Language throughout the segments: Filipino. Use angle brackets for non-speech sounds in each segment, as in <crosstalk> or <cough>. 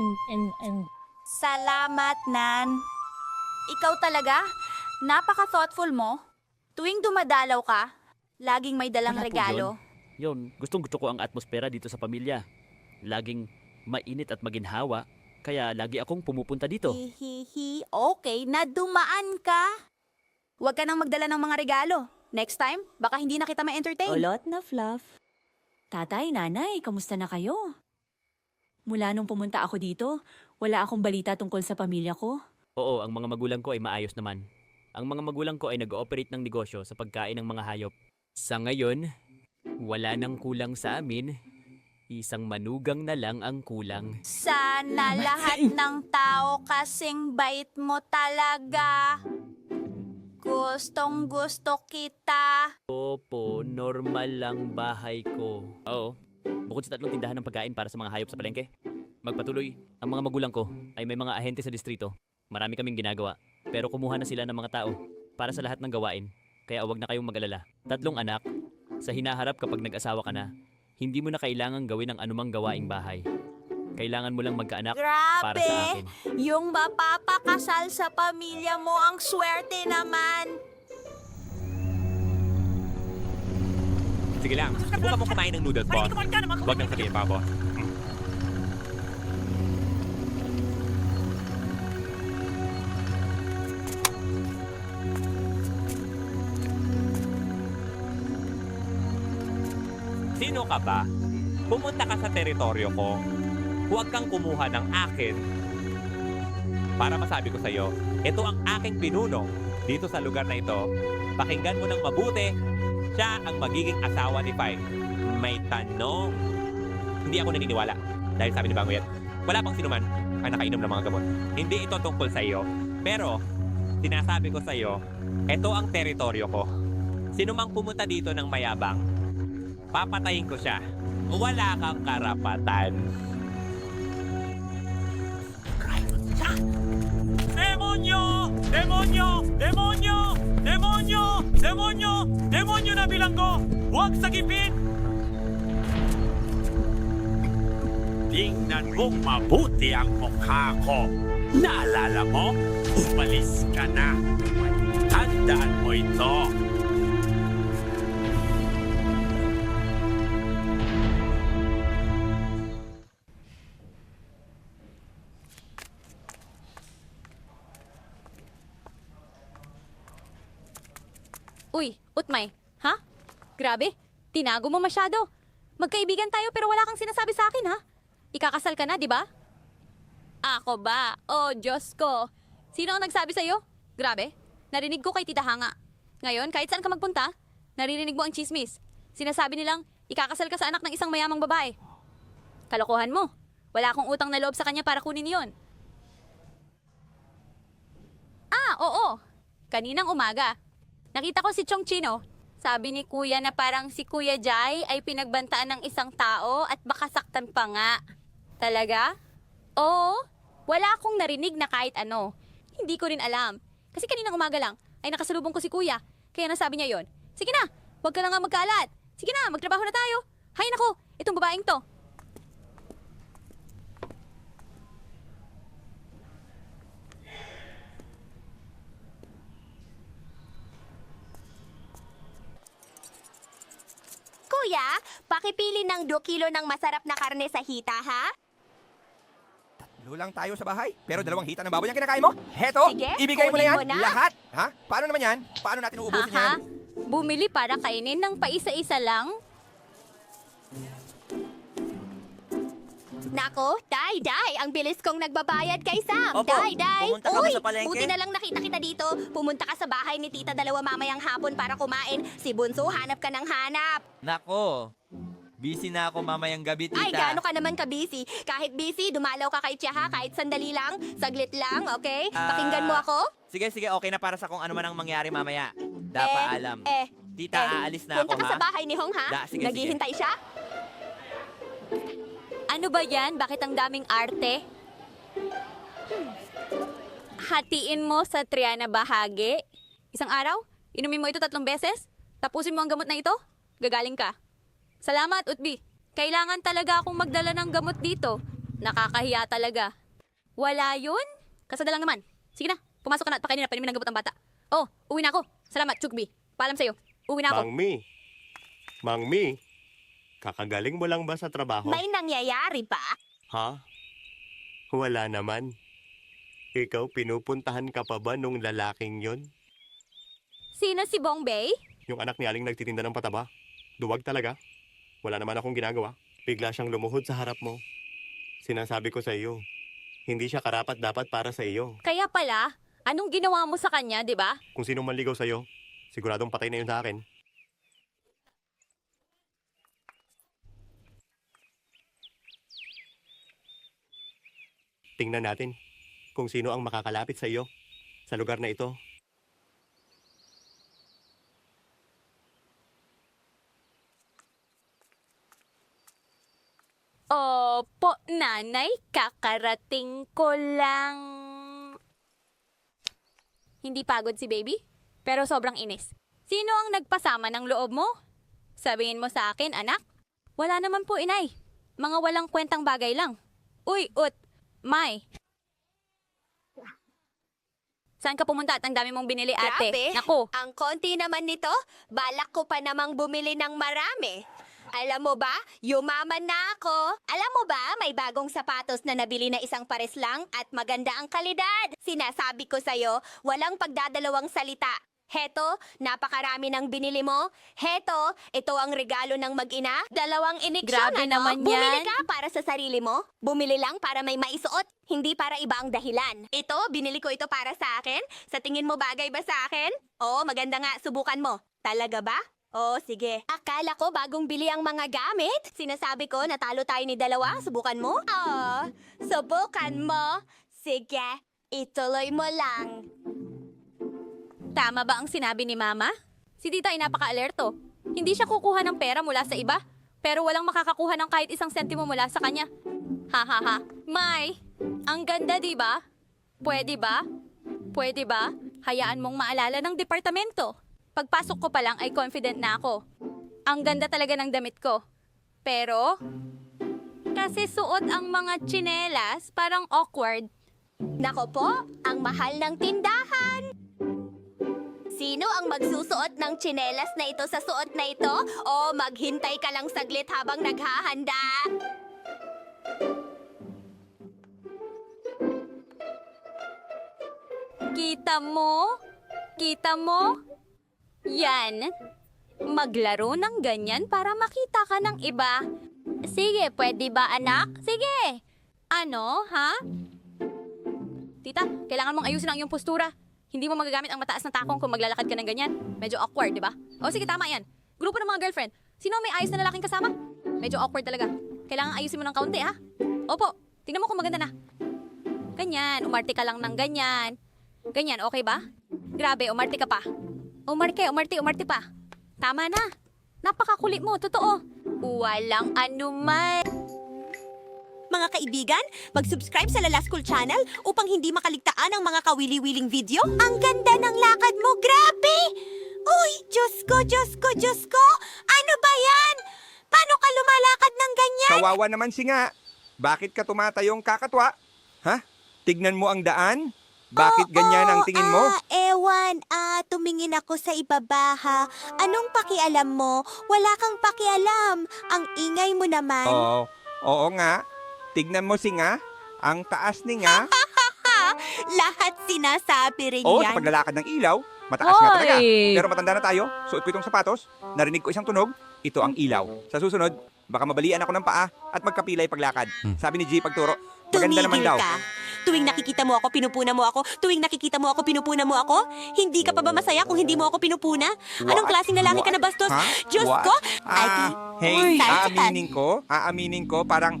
and, and, and Salamat, Nan. Ikaw talaga? Napaka-thoughtful mo. Tuwing dumadalaw ka, laging may dalang Wala regalo. Yon, gustong gusto ko ang atmosfera dito sa pamilya. Laging mainit at maginhawa, kaya lagi akong pumupunta dito. Hihihi, okay na dumaan ka. Huwag ka nang magdala ng mga regalo. Next time, baka hindi na kita ma-entertain. Ulot na fluff. Tatay, nanay, kamusta na kayo? Mula nung pumunta ako dito, wala akong balita tungkol sa pamilya ko. Oo, ang mga magulang ko ay maayos naman. Ang mga magulang ko ay nag-ooperate ng negosyo sa pagkain ng mga hayop. Sa ngayon, wala nang kulang sa amin. Isang manugang na lang ang kulang. Sana lahat ng tao kasing bait mo talaga. Gustong gusto kita. Opo, normal lang bahay ko. Oo, bukod sa tatlong tindahan ng pagkain para sa mga hayop sa palengke. Magpatuloy, ang mga magulang ko ay may mga ahente sa distrito. Marami kaming ginagawa, pero kumuha na sila ng mga tao para sa lahat ng gawain. Kaya huwag na kayong mag-alala. Tatlong anak, sa hinaharap kapag nag-asawa ka na, hindi mo na kailangang gawin ang anumang gawaing bahay. Kailangan mo lang magkaanak para sa Grabe! akin. Yung mapapakasal sa pamilya mo, ang swerte naman. Sige lang, subukan mo kumain ng noodles, boss. Huwag nang sabihin pa, boss. Sino ka ba? Pumunta ka sa teritoryo ko. Huwag kang kumuha ng akin. Para masabi ko sa'yo, ito ang aking pinuno dito sa lugar na ito. Pakinggan mo ng mabuti siya ang magiging asawa ni Pai. May tanong. Hindi ako naniniwala. Dahil sabi ni Bangoyet, wala pang sinuman ang nakainom ng mga gamot. Hindi ito tungkol sa iyo. Pero, sinasabi ko sa iyo, ito ang teritoryo ko. Sino mang pumunta dito ng mayabang, papatayin ko siya. Wala kang karapatan. Demonyo! Demonyo! Demonyo! Demonyo! Demonyo! Demonyo na bilang ko! Huwag sagipin! Tingnan mong mabuti ang mukha ko. Naalala mo? Umalis ka na. Tandaan mo ito. Utmay, ha? Grabe, tinago mo masyado. Magkaibigan tayo pero wala kang sinasabi sa akin, ha? Ikakasal ka na, di ba? Ako ba? Oh, Diyos ko. Sino ang nagsabi sa'yo? Grabe, narinig ko kay Tita Hanga. Ngayon, kahit saan ka magpunta, naririnig mo ang chismis. Sinasabi nilang, ikakasal ka sa anak ng isang mayamang babae. Kalokohan mo. Wala akong utang na loob sa kanya para kunin yon. Ah, oo. Kaninang umaga, Nakita ko si Chong Chino. Sabi ni Kuya na parang si Kuya Jai ay pinagbantaan ng isang tao at baka saktan pa nga. Talaga? Oo. Wala akong narinig na kahit ano. Hindi ko rin alam. Kasi kaninang umaga lang ay nakasalubong ko si Kuya. Kaya nasabi niya yon. Sige na, huwag ka na nga. Sige na, magtrabaho na tayo. Hay nako, itong babaeng to. Kuya, pakipili ng 2 kilo ng masarap na karne sa hita, ha? Tatlo lang tayo sa bahay, pero dalawang hita ng baboy ang kinakain mo. Heto, Sige, ibigay mo na yan. kunin mo na. Lahat. Ha? Paano naman yan? Paano natin uubusin yan? Bumili para kainin ng paisa-isa lang? Nako, Day, Day, ang bilis kong nagbabayad kay Sam. Opo, Day, Day. pumunta Uy, sa palengke? buti na lang nakita kita dito. Pumunta ka sa bahay ni Tita dalawa mamayang hapon para kumain. Si Bunso, hanap ka ng hanap. Nako, busy na ako mamayang gabi, tita. Ay, gaano ka naman ka-busy. Kahit busy, dumalaw ka kay Tiyaha kahit sandali lang, saglit lang, okay? Ah, Pakinggan mo ako. Sige, sige, okay na para sa kung ano man ang mangyari mamaya. Dapat eh, alam. Eh, Tita, eh, aalis na ako, ka ha? sa bahay ni Hong, ha? Da, sige, Naghihintay siya? Ano ba yan? Bakit ang daming arte? Hatiin mo sa Triana bahagi. Isang araw, inumin mo ito tatlong beses, tapusin mo ang gamot na ito, gagaling ka. Salamat, Utbi. Kailangan talaga akong magdala ng gamot dito. Nakakahiya talaga. Wala yun? Kasada lang naman. Sige na, pumasok ka na at pakainin na panimin ng gamot ang bata. Oh, uwi na ako. Salamat, Chukbi. Paalam sa'yo. Uwi na ako. Mang Mi. Mang Mi. Kakagaling mo lang ba sa trabaho? May nangyayari ba? Ha? Wala naman. Ikaw, pinupuntahan ka pa ba nung lalaking yon? Sino si Bongbay? Yung anak ni Aling nagtitinda ng pataba? Duwag talaga. Wala naman akong ginagawa. Bigla siyang lumuhod sa harap mo. Sinasabi ko sa iyo, hindi siya karapat dapat para sa iyo. Kaya pala, anong ginawa mo sa kanya, di ba? Kung sino man ligaw sa iyo, siguradong patay na yun sa akin. Tingnan natin kung sino ang makakalapit sa iyo sa lugar na ito. Opo, nanay, kakarating ko lang. Hindi pagod si baby, pero sobrang inis. Sino ang nagpasama ng loob mo? Sabihin mo sa akin, anak. Wala naman po, inay. Mga walang kwentang bagay lang. Uy, ut, May. Saan ka pumunta at ang dami mong binili, ate? Grabe. Naku, Ang konti naman nito, balak ko pa namang bumili ng marami. Alam mo ba, yumaman na ako. Alam mo ba, may bagong sapatos na nabili na isang pares lang at maganda ang kalidad. Sinasabi ko sa'yo, walang pagdadalawang salita. Heto, napakarami ng binili mo. Heto, ito ang regalo ng mag-ina. Dalawang iniksyon, Grabe ano? naman Bumili yan. ka para sa sarili mo? Bumili lang para may maisuot, hindi para iba ang dahilan. Ito, binili ko ito para sa akin. Sa tingin mo bagay ba sa akin? Oo, maganda nga, subukan mo. Talaga ba? Oo, sige. Akala ko bagong bili ang mga gamit. Sinasabi ko, natalo tayo ni dalawa. Subukan mo? Oo, subukan mo. Sige, ituloy mo lang. Tama ba ang sinabi ni Mama? Si Tita ay napaka-alerto. Hindi siya kukuha ng pera mula sa iba, pero walang makakakuha ng kahit isang sentimo mula sa kanya. Ha ha ha. May, ang ganda di ba? Pwede ba? Pwede ba? Hayaan mong maalala ng departamento. Pagpasok ko pa lang ay confident na ako. Ang ganda talaga ng damit ko. Pero, kasi suot ang mga tsinelas, parang awkward. Nako po, ang mahal ng tindahan. Sino ang magsusuot ng tsinelas na ito sa suot na ito? O maghintay ka lang saglit habang naghahanda? Kita mo? Kita mo? Yan. Maglaro ng ganyan para makita ka ng iba. Sige, pwede ba anak? Sige. Ano, ha? Tita, kailangan mong ayusin ang iyong postura. Hindi mo magagamit ang mataas na takong kung maglalakad ka ng ganyan. Medyo awkward, di ba? O sige, tama yan. Grupo ng mga girlfriend. Sino may ayos na lalaking kasama? Medyo awkward talaga. Kailangan ayusin mo ng kaunti, ha? Opo, tingnan mo kung maganda na. Ganyan, umarte ka lang ng ganyan. Ganyan, okay ba? Grabe, umarte ka pa. Umarte, umarte, umarte pa. Tama na. Napakakulit mo, totoo. Walang anuman. Mga kaibigan, mag-subscribe sa Lala School Channel upang hindi makaligtaan ang mga kawili-wiling video. Ang ganda ng lakad mo, grabe! Uy, Diyos ko, Diyos ko, Diyos ko! Ano ba yan? Paano ka lumalakad ng ganyan? Kawawa naman si nga. Bakit ka tumatayong kakatwa? Ha? Tignan mo ang daan? Bakit ganyan ang tingin mo? Ah, ewan. Ah, tumingin ako sa ibaba ha. Anong pakialam mo? Wala kang pakialam. Ang ingay mo naman. Oo. Oo nga. Tignan mo si nga. Ang taas ni nga. <laughs> Lahat sinasabi rin Oo, yan. sa paglalakad ng ilaw. Mataas nga talaga. Hoy! Pero matanda na tayo. Suot ko itong sapatos. Narinig ko isang tunog. Ito ang ilaw. Sa susunod, baka mabalian ako ng paa at magkapilay paglakad. Sabi ni G pagturo, maganda naman daw. ka. Tuwing nakikita mo ako, pinupuna mo ako. Tuwing nakikita mo ako, pinupuna mo ako. Hindi ka pa ba masaya kung hindi mo ako pinupuna? Anong What? klaseng lalaki ka na bastos? Ha? Diyos What? ko! Ah, hey, aaminin ko, aaminin ko, parang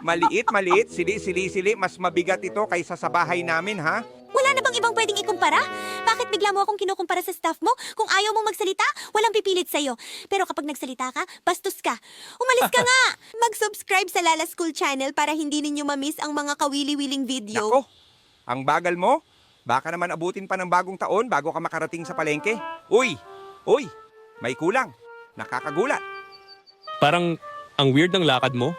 maliit, maliit, sili, sili, sili, mas mabigat ito kaysa sa bahay namin, ha? Wala na bang ibang pwedeng ikumpara? Bakit bigla mo akong kinukumpara sa staff mo? Kung ayaw mong magsalita, walang pipilit sa'yo. Pero kapag nagsalita ka, bastos ka. Umalis ka <laughs> nga! Mag-subscribe sa Lala School Channel para hindi ninyo mamiss ang mga kawili-wiling video. Nako, ang bagal mo. Baka naman abutin pa ng bagong taon bago ka makarating sa palengke. Uy, uy, may kulang. Nakakagulat. Parang ang weird ng lakad mo.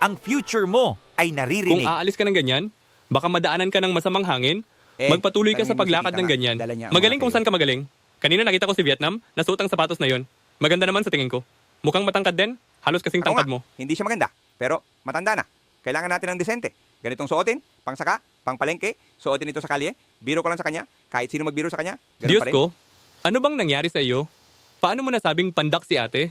Ang future mo ay naririnig. Kung aalis ka ng ganyan, baka madaanan ka ng masamang hangin, Eh, magpatuloy ka sa paglakad ng ganyan. Magaling kung saan ka magaling. Kanina nakita ko si Vietnam, nasuot ang sapatos na yon. Maganda naman sa tingin ko. Mukhang matangkad din, halos kasing tangkad mo. Hindi siya maganda, pero matanda na. Kailangan natin ng desente. Ganitong suotin, pangsaka, pangpalengke, suotin ito sa kalye, biro ko lang sa kanya, kahit sino magbiro sa kanya, ganun Diyos pa rin. ko, ano bang nangyari sa iyo? Paano mo nasabing pandak si ate?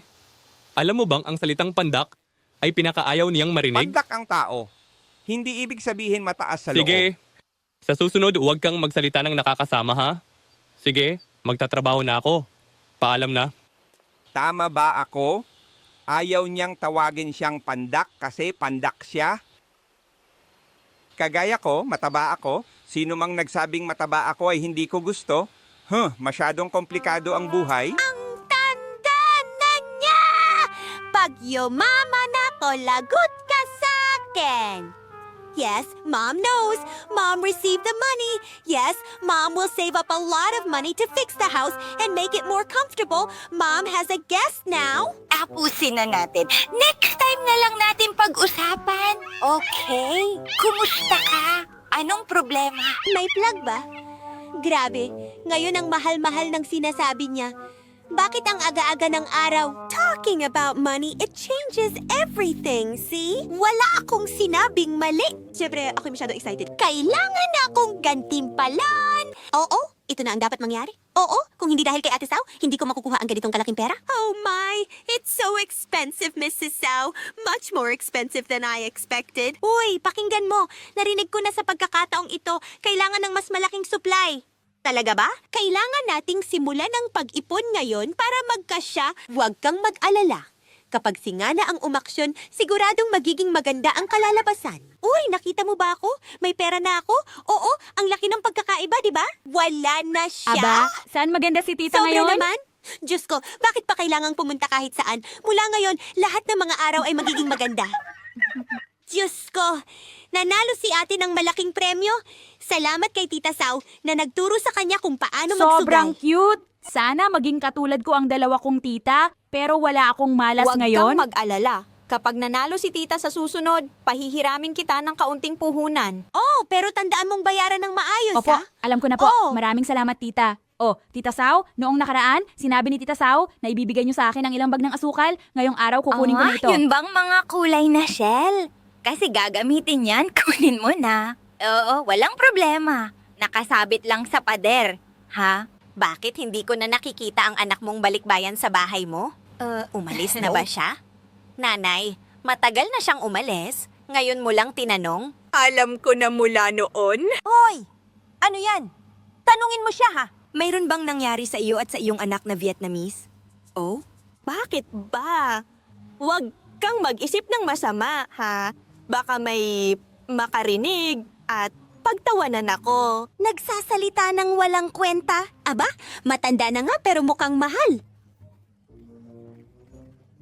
Alam mo bang ang salitang pandak ay pinakaayaw niyang marinig? Pandak ang tao. Hindi ibig sabihin mataas sa loob. Sige, sa susunod huwag kang magsalita ng nakakasama ha? Sige, magtatrabaho na ako. Paalam na. Tama ba ako? Ayaw niyang tawagin siyang pandak kasi pandak siya? Kagaya ko, mataba ako. Sino mang nagsabing mataba ako ay hindi ko gusto. Huh, masyadong komplikado ang buhay. Tanda na niya! Pag yumaman ako, lagot ka sa akin. Yes, Mom knows. Mom received the money. Yes, Mom will save up a lot of money to fix the house and make it more comfortable. Mom has a guest now. Apusin na natin. Next time na lang natin pag-usapan. Okay. Kumusta ka? Anong problema? May plug ba? Grabe, ngayon ang mahal-mahal ng sinasabi niya. Bakit ang aga-aga ng araw? Talking about money, it changes everything, see? Wala akong sinabing mali. Siyempre, ako masyado excited. Kailangan akong gantimpalan. Oo, ito na ang dapat mangyari. Oo, kung hindi dahil kay Ate Sao, hindi ko makukuha ang ganitong kalaking pera. Oh my, it's so expensive, Mrs. Sao. Much more expensive than I expected. Uy, pakinggan mo. Narinig ko na sa pagkakataong ito, kailangan ng mas malaking supply. Talaga ba? Kailangan nating simulan ang pag-ipon ngayon para magkasya. Huwag kang mag-alala. Kapag singana ang umaksyon, siguradong magiging maganda ang kalalabasan. Uy, nakita mo ba ako? May pera na ako? Oo, ang laki ng pagkakaiba, di ba? Wala na siya. Aba, saan maganda si tita Sobra ngayon? naman. Diyos ko, bakit pa kailangang pumunta kahit saan? Mula ngayon, lahat ng mga araw ay magiging maganda. <laughs> Diyos ko, nanalo si ate ng malaking premyo. Salamat kay Tita Sau na nagturo sa kanya kung paano Sobrang magsugay. cute. Sana maging katulad ko ang dalawa kong tita, pero wala akong malas Huwag ngayon. kang mag-alala. Kapag nanalo si tita sa susunod, pahihiramin kita ng kaunting puhunan. Oh, pero tandaan mong bayaran ng maayos, Opo, ha? alam ko na po. Oo. Maraming salamat, tita. Oh, Tita Sao, noong nakaraan, sinabi ni Tita Sao na ibibigay niyo sa akin ang ilang bag ng asukal. Ngayong araw, kukunin ko na ito. Ah, bang mga kulay na shell? Kasi gagamitin yan, <laughs> kunin mo na. Oo, walang problema. Nakasabit lang sa pader. Ha? Bakit hindi ko na nakikita ang anak mong balikbayan sa bahay mo? Uh, umalis na ba siya? Nanay, matagal na siyang umalis. Ngayon mo lang tinanong? Alam ko na mula noon. Hoy! Ano yan? Tanungin mo siya ha. Mayroon bang nangyari sa iyo at sa iyong anak na Vietnamese? Oh? Bakit ba? Huwag kang mag-isip ng masama, ha? Baka may makarinig at pagtawanan ako. Nagsasalita ng walang kwenta. Aba, matanda na nga pero mukhang mahal.